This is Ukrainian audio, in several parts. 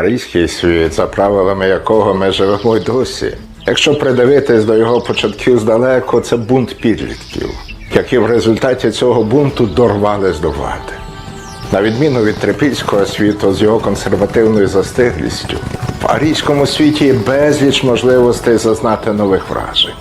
Арійський світ, за правилами якого ми живемо й досі. Якщо придивитись до його початків здалеку, це бунт підлітків, які в результаті цього бунту дорвались до влади. На відміну від трипільського світу з його консервативною застиглістю, в арійському світі є безліч можливостей зазнати нових вражень,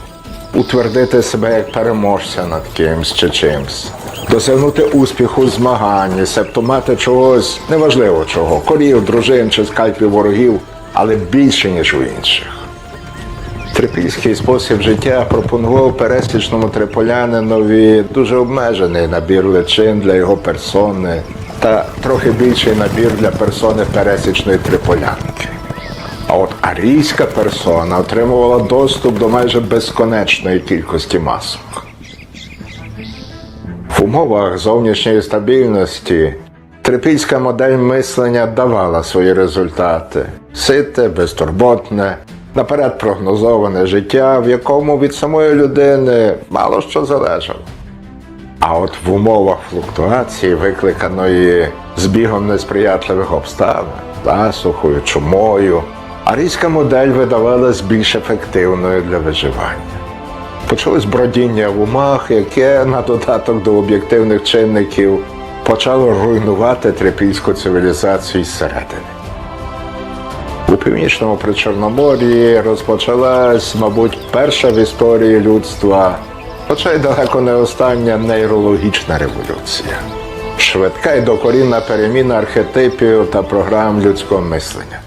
утвердити себе як переможця над кимсь чи чимсь, досягнути успіху в змаганні, себто мати чогось неважливо чого, корів, дружин чи скальпів ворогів, але більше, ніж у інших. Трипільський спосіб життя пропонував пересічному триполянинові дуже обмежений набір личин для його персони та трохи більший набір для персони пересічної триполянки. А от арійська персона отримувала доступ до майже безконечної кількості масок. В умовах зовнішньої стабільності трипільська модель мислення давала свої результати: сите, безтурботне, наперед прогнозоване життя, в якому від самої людини мало що залежало. А от в умовах флуктуації, викликаної збігом несприятливих обставин, засухою, чумою, арійська модель видавалась більш ефективною для виживання. Почалось бродіння в умах, яке на додаток до об'єктивних чинників почало руйнувати трипільську цивілізацію зсередини. У північному Причорномор'ї розпочалась, мабуть, перша в історії людства, хоча й далеко не остання нейрологічна революція. Швидка й докорінна переміна архетипів та програм людського мислення.